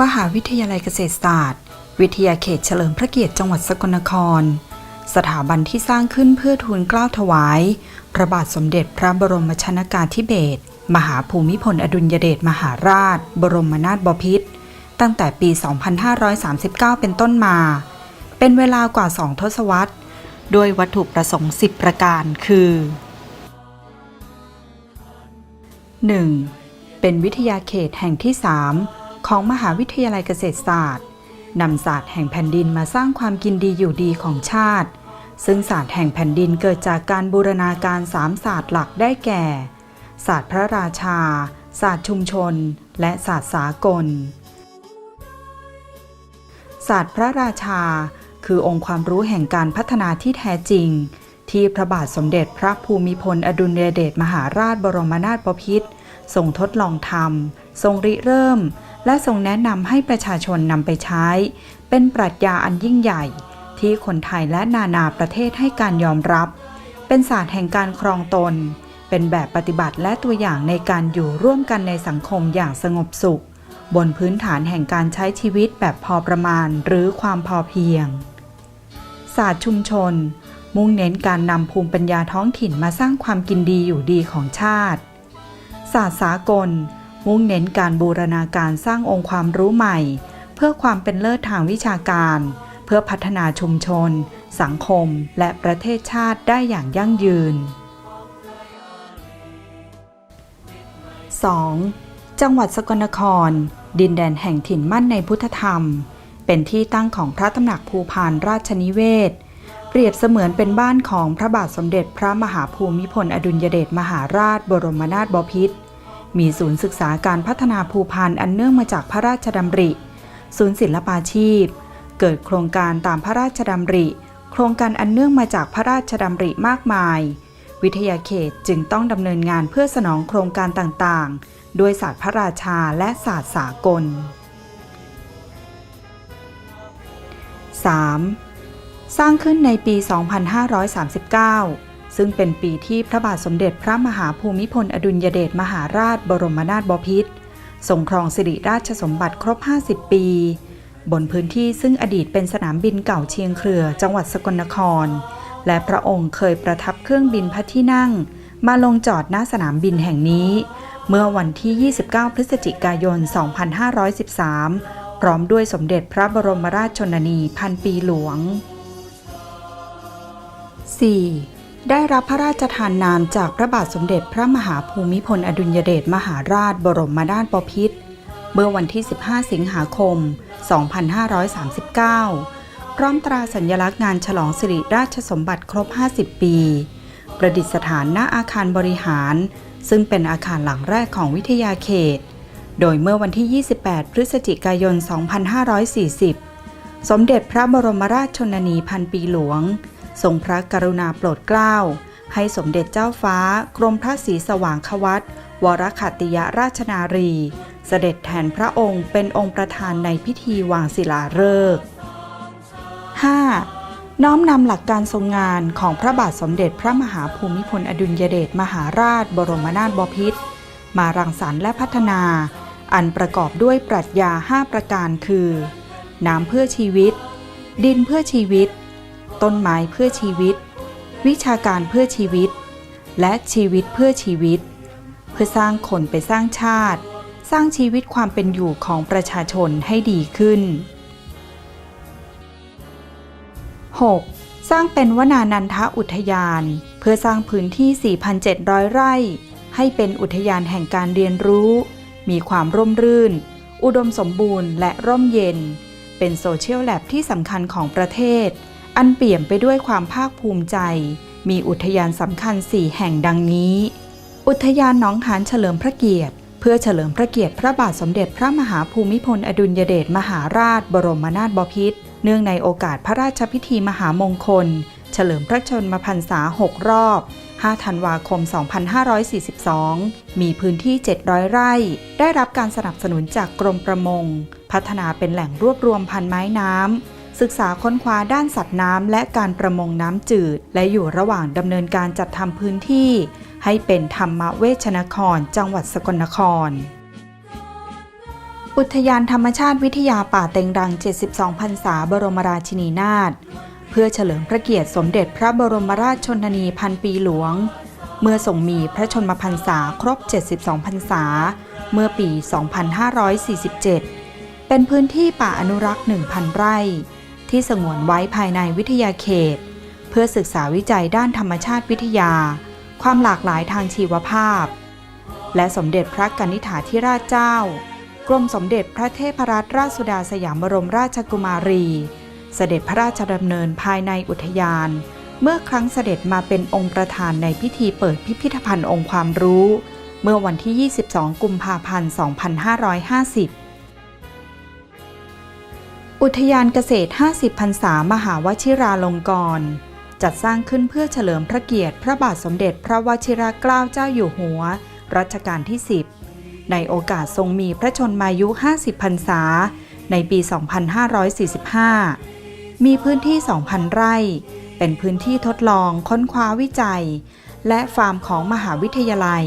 มหาวิทยาลัยเกษตรศาสตร์ วิทยาเขตเฉลิมพระเกียรติจังหวัดสกลนคร สถาบันที่สร้างขึ้นเพื่อทูลเกล้าถวายพระบาทสมเด็จพระบรมชนากาธิเบศรมหาภูมิพลอดุลยเดชมหาราช บรมนาถบพิตรตั้งแต่ปี 2539 เป็นต้นมา เป็นเวลากว่า2ทศวรรษโดยวัตถุประสงค์ 10 ประการคือ 1. เป็นวิทยาเขตแห่งที่ 3 ของมหาวิทยาลัยเกษตรศาสตร์นำศาสตร์แห่งแผ่นดินมาสร้างความกินดีอยู่ดีของชาติ ซึ่งศาสตร์แห่งแผ่นดินเกิดจากการบูรณาการสามศาสตร์หลักได้แก่ ศาสตร์พระราชา ศาสตร์ชุมชน และศาสตร์สากล ศาสตร์พระราชา คือองค์ความรู้แห่งการพัฒนาที่แท้จริง ที่พระบาทสมเด็จพระภูมิพลอดุลยเดชมหาราชบรมนาถบพิตรทรงทดลองทำทรงริเริ่ม และทรงแนะนำให้ประชาชนนำไปใช้ เป็นปรัชญาอันยิ่งใหญ่ ที่คนไทยและนานาประเทศให้การยอมรับ เป็นศาสตร์แห่งการครองตน เป็นแบบปฏิบัติและตัวอย่างในการอยู่ร่วมกันในสังคมอย่างสงบสุข บนพื้นฐานแห่งการใช้ชีวิตแบบพอประมาณหรือความพอเพียง ศาสตร์ชุมชน มุ่งเน้นการนำภูมิปัญญาท้องถิ่นมาสร้างความกินดีอยู่ดีของชาติ ศาสตร์สากล มุ่งเน้นการบูรณาการสร้างองค์ความรู้ใหม่ เพื่อความเป็นเลิศทางวิชาการ เพื่อพัฒนาชุมชน สังคม และประเทศชาติได้อย่างยั่งยืน 2. จังหวัดสกลนคร ดินแดนแห่งถิ่นมั่นในพุทธธรรม เป็นที่ตั้งของพระตำหนักภูพานราชนิเวศ เปรียบเสมือนเป็นบ้านของพระบาทสมเด็จพระมหาภูมิพลอดุลยเดชมหาราชบรมนาถบพิตร มีศูนย์ศึกษาการพัฒนาภูพานอันเนื่องมาจากพระราชดำริ ศูนย์ศิลปาชีพ เกิดโครงการตามพระราชดำริ โครงการอันเนื่องมาจากพระราชดำริมากมาย วิทยาเขตจึงต้องดำเนินงานเพื่อสนองโครงการต่างๆ ด้วยศาสตร์พระราชาและศาสตร์สากล 3. สร้างขึ้นในปี 2539 ซึ่งเป็นปีที่พระบาทสมเด็จพระมหาภูมิพลอดุลยเดชมหาราชบรมนาถบพิตรทรงครองสิริราชสมบัติครบ 50 ปี บนพื้นที่ซึ่งอดีตเป็นสนามบินเก่าเชียงเครือ จังหวัดสกลนคร และพระองค์เคยประทับเครื่องบินพระที่นั่ง มาลงจอดหน้าสนามบินแห่งนี้ เมื่อวันที่ 29 พฤศจิกายน 2513 พร้อมด้วยสมเด็จพระบรมราชชนนีพันปีหลวง 4. ได้รับพระราชทานนามจากพระบาทสมเด็จพระมหาภูมิพลอดุลยเดชมหาราชบรมนาถบพิตรเมื่อวันที่ 15 สิงหาคม 2539 พร้อมตราสัญลักษณ์งานฉลองสิริราชสมบัติครบ 50 ปี ประดิษฐานณอาคารบริหาร ซึ่งเป็นอาคารหลังแรกของวิทยาเขต โดยเมื่อวันที่ 28 พฤศจิกายน 2540 สมเด็จพระบรมราชชนนีพันปีหลวง ทรงพระกรุณาโปรดเกล้า ให้สมเด็จเจ้าฟ้ากรมพระศรีสว่างควัตวรขัตติยราชนารี เสด็จแทนพระองค์เป็นองค์ประธานในพิธีวางศิลาฤกษ์ 5. น้อมนำหลักการทรงงานของพระบาทสมเด็จพระมหาภูมิพลอดุลยเดชมหาราชบรมนาถบพิตรมารังสรรค์และพัฒนา อันประกอบด้วยปรัชญา 5 ประการคือ น้ำเพื่อชีวิต ดินเพื่อชีวิต ต้นไม้เพื่อชีวิต วิชาการเพื่อชีวิต และชีวิตเพื่อชีวิต เพื่อสร้างคนไปสร้างชาติ สร้างชีวิตความเป็นอยู่ของประชาชนให้ดีขึ้น 6. สร้างเป็นวนานันทอุทยาน เพื่อสร้างพื้นที่ 4,700 ไร่ ให้เป็นอุทยานแห่งการเรียนรู้ มีความร่มรื่น อุดมสมบูรณ์และร่มเย็น เป็นโซเชียลแลบที่สำคัญของประเทศ อันเปี่ยมไปด้วยความภาคภูมิใจ มีอุทยานสำคัญ 4 แห่งดังนี้ อุทยานหนองหานเฉลิมพระเกียรติ เพื่อเฉลิมพระเกียรติพระบาทสมเด็จพระมหาภูมิพลอดุลยเดชมหาราช บรมนาถบพิตรเนื่องในโอกาสพระราชพิธีมหามงคล เฉลิมพระชนมพรรษา 6 รอบ 5 ธันวาคม 2542 มีพื้นที่ 700 ไร่ ได้รับการสนับสนุนจากกรมประมง พัฒนาเป็นแหล่งรวบรวมพันไม้น้ำ ศึกษาค้นคว้าด้านสัตว์น้ำและการประมงน้ำจืด และอยู่ระหว่างดำเนินการจัดทำพื้นที่ ให้เป็นธรรมเวชนคร จังหวัดสกลนคร อุทยานธรรมชาติวิทยาป่าเต็งรัง 72พรรษาบรมราชินีนาถเพื่อเฉลิมพระเกียรติสมเด็จพระบรมราชชนนีพันปีหลวง เมื่อทรงมีพระชนมพรรษาครบ 72พรรษา เมื่อปี 2547 เป็นพื้นที่ป่าอนุรักษ์ 1,000 ไร่ ที่สงวนไว้ภายในวิทยาเขต เพื่อศึกษาวิจัยด้านธรรมชาติวิทยา ความหลากหลายทางชีวภาพ และสมเด็จพระกนิษฐาธิราชเจ้า กรมสมเด็จพระเทพรัตนราชสุดาสยามบรมราชกุมารี เสด็จพระราชดำเนินภายในอุทยาน เมื่อครั้งเสด็จมาเป็นองค์ประธานในพิธีเปิดพิพิธภัณฑ์องค์ความรู้ เมื่อวันที่ 22 กุมภาพันธ์ 2550 อุทยานเกษตร 50 พรรษามหาวชิราลงกรณ์จัดสร้างขึ้นเพื่อเฉลิมพระเกียรติ พระบาทสมเด็จพระวชิรเกล้าเจ้าอยู่หัว รัชกาลที่ 10 ในโอกาสทรงมีพระชนมายุ 50 พรรษา ในปี 2545 มีพื้นที่ 2,000 ไร่ เป็นพื้นที่ทดลองค้นคว้าวิจัย และฟาร์มของมหาวิทยาลัย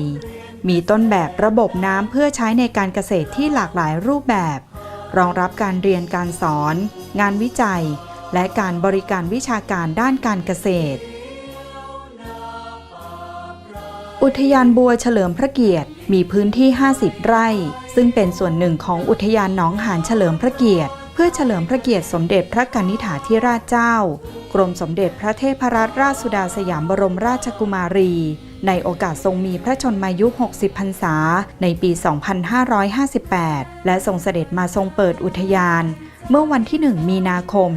มีต้นแบบระบบน้ำเพื่อใช้ในการเกษตรที่หลากหลายรูปแบบ รองรับการเรียนการสอน งานวิจัย และการบริการวิชาการด้านการเกษตร อุทยานบัวเฉลิมพระเกียรติ มีพื้นที่ 50 ไร่ ซึ่งเป็นส่วนหนึ่งของอุทยานหนองหานเฉลิมพระเกียรติ เพื่อเฉลิมพระเกียรติสมเด็จพระกนิษฐาธิราชเจ้า กรมสมเด็จพระเทพรัตนราชสุดาสยามบรมราชกุมารี ในโอกาสทรงมีพระชนมายุ 60 พรรษา ในปี 2558 และทรงเสด็จมาทรงเปิดอุทยาน เมื่อวันที่ 1 มีนาคม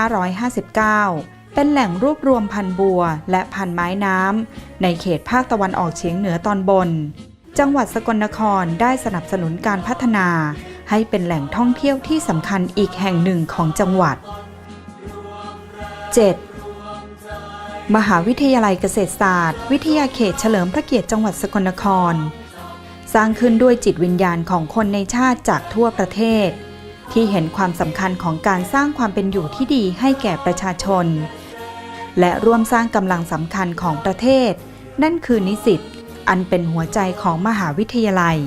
2559เป็นแหล่งรวบรวมพันธุ์บัวและพันธุ์ไม้น้ำในเขตภาคตะวันออกเฉียงเหนือตอนบน จังหวัดสกลนครได้สนับสนุนการพัฒนา ให้เป็นแหล่งท่องเที่ยวที่สำคัญอีกแห่งหนึ่งของจังหวัด 7. มหาวิทยาลัยเกษตรศาสตร์ วิทยาเขตเฉลิมพระเกียรติจังหวัดสกลนคร สร้างขึ้นด้วยจิตวิญญาณของคนในชาติจากทั่วประเทศ ที่เห็นความสำคัญของการสร้างความเป็นอยู่ที่ดีให้แก่ประชาชน และร่วมสร้างกำลังสำคัญของประเทศ นั่นคือนิสิตอันเป็นหัวใจของมหาวิทยาลัย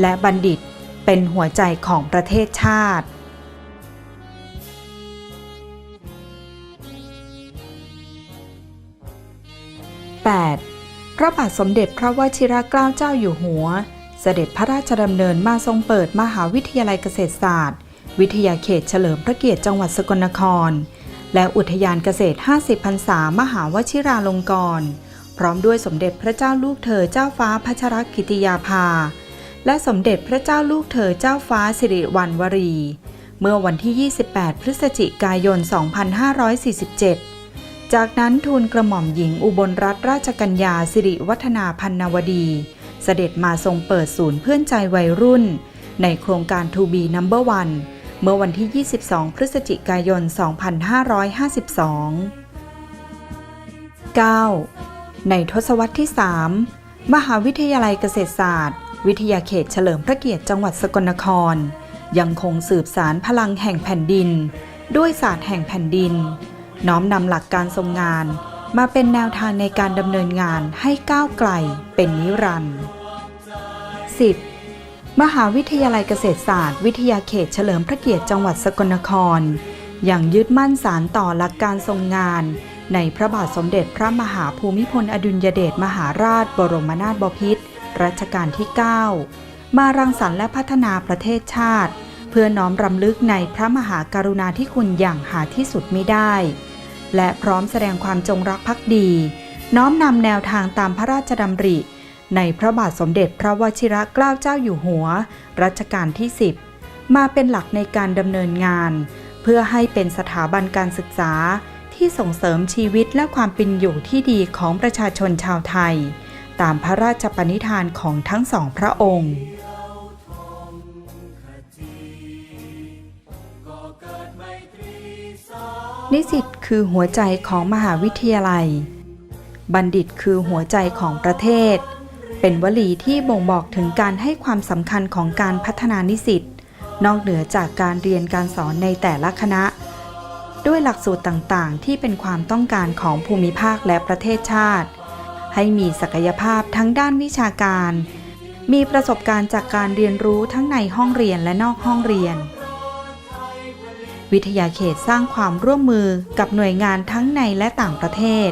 และบัณฑิตเป็นหัวใจของประเทศชาติ 8. พระบาทสมเด็จพระวชิรเกล้าเจ้าอยู่หัว เสด็จพระราชดำเนินมาทรงเปิดมหาวิทยาลัยเกษตรศาสตร์ วิทยาเขตเฉลิมพระเกียรติจังหวัดสกลนคร และอุทยานเกษตร 50พรรษามหาวชิราลงกรณ์พร้อมด้วยสมเด็จพระเจ้าลูกเธอเจ้าฟ้าพัชรกิติยาภา และสมเด็จพระเจ้าลูกเธอเจ้าฟ้าสิริวัณวรี เมื่อวันที่ 28 พฤศจิกายน 2547 จากนั้นทูลกระหม่อมหญิงอุบลรัตนราชกัญญาสิริวัฒนาพันนวดี เสด็จมาทรงเปิดศูนย์เพื่อนใจวัยรุ่น ในโครงการ To Be Number One เมื่อวันที่ 22 พฤศจิกายน 2552 9. ในทศวรรษที่ 3 มหาวิทยาลัยเกษตรศาสตร์ วิทยาเขตเฉลิมพระเกียรติจังหวัดสกลนคร ยังคงสืบสารพลังแห่งแผ่นดิน ด้วยศาสตร์แห่งแผ่นดิน น้อมนำหลักการทรงงาน มาเป็นแนวทางในการดำเนินงานให้ก้าวไกลเป็นนิรันดร์ 10. มหาวิทยาลัยเกษตรศาสตร์ วิทยาเขตเฉลิมพระเกียรติจังหวัดสกลนคร อยังยึดมั่นสารต่อหลักการทรงงาน ในพระบาทสมเด็จพระมหาภูมิพลอดุลยเดชมหาราชบรมนาถบพิตรรัชกาลที่ 9 มารังสรรค์และพัฒนาประเทศชาติ เพื่อน้อมรำลึกในพระมหากรุณาธิคุณอย่างหาที่สุดไม่ได้ และพร้อมแสดงความจงรักภักดี น้อมนำแนวทางตามพระราชดำริ ในพระบาทสมเด็จพระวชิรเกล้าเจ้าอยู่หัว รัชกาลที่ 10 มาเป็นหลักในการดำเนินงาน เพื่อให้เป็นสถาบันการศึกษาที่ส่งเสริมชีวิตและความเป็นอยู่ที่ดีของประชาชนชาวไทย ตามพระราชปณิธานของทั้งสองพระองค์ นิสิตคือหัวใจของมหาวิทยาลัย บัณฑิตคือหัวใจของประเทศ เป็นวลีที่บ่งบอกถึงการให้ความสำคัญของการพัฒนานิสิต นอกเหนือจากการเรียนการสอนในแต่ละคณะ ด้วยหลักสูตรต่างๆ ที่เป็นความต้องการของภูมิภาคและประเทศชาติ ให้มีศักยภาพทั้งด้านวิชาการ มีประสบการณ์จากการเรียนรู้ทั้งในห้องเรียนและนอกห้องเรียน วิทยาเขตสร้างความร่วมมือกับหน่วยงานทั้งในและต่างประเทศ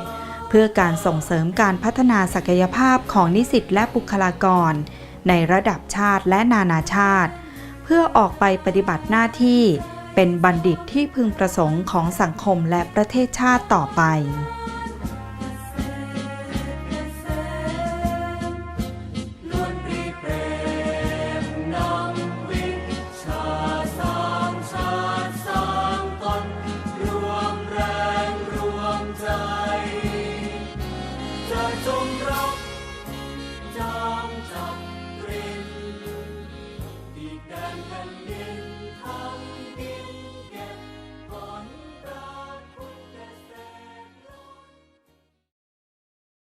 เพื่อการส่งเสริมการพัฒนาศักยภาพของนิสิตและบุคลากร ในระดับชาติและนานาชาติ เพื่อออกไปปฏิบัติหน้าที่ เป็นบัณฑิตที่พึงประสงค์ของสังคมและประเทศชาติต่อไป